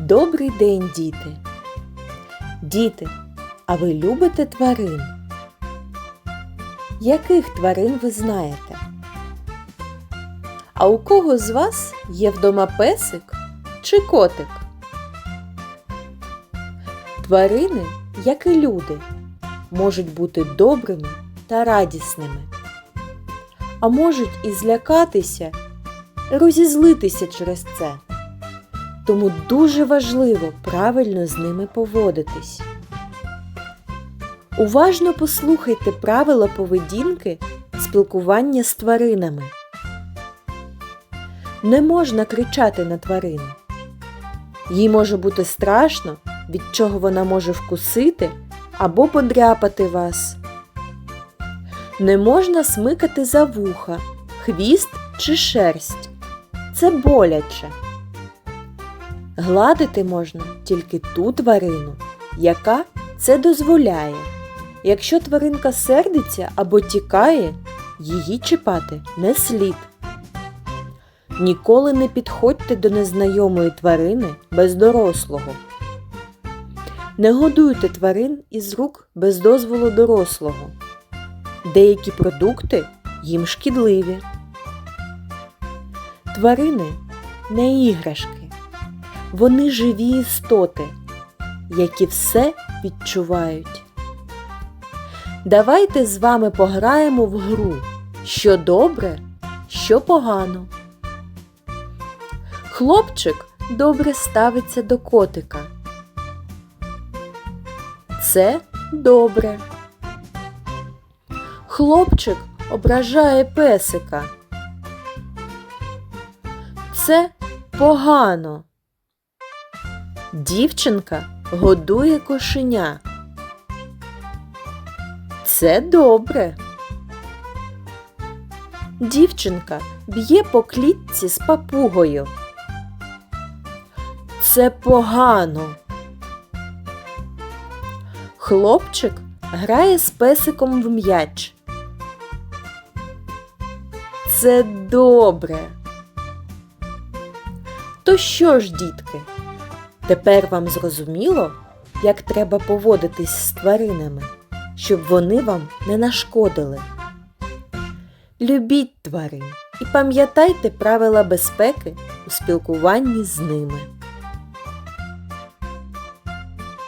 Добрий день, діти! Діти, а ви любите тварин? Яких тварин ви знаєте? А у кого з вас є вдома песик чи котик? Тварини, як і люди, можуть бути добрими та радісними, а можуть і злякатися, розізлитися через це. Тому дуже важливо правильно з ними поводитись. Уважно послухайте правила поведінки спілкування з тваринами. Не можна кричати на тварину. Їй може бути страшно, від чого вона може вкусити або подряпати вас. Не можна смикати за вуха, хвіст чи шерсть. Це боляче. Гладити можна тільки ту тварину, яка це дозволяє. Якщо тваринка сердиться або тікає, її чіпати не слід. Ніколи не підходьте до незнайомої тварини без дорослого. Не годуйте тварин із рук без дозволу дорослого. Деякі продукти їм шкідливі. Тварини не іграшки. Вони живі істоти, які все відчувають. Давайте з вами пограємо в гру, що добре, що погано. Хлопчик добре ставиться до котика. Це добре. Хлопчик ображає песика. Це погано. Дівчинка годує кошеня. Це добре. Дівчинка б'є по клітці з папугою. Це погано. Хлопчик грає з песиком в м'яч. Це добре. То що ж, дітки? Тепер вам зрозуміло, як треба поводитись з тваринами, щоб вони вам не нашкодили. Любіть тварин і пам'ятайте правила безпеки у спілкуванні з ними.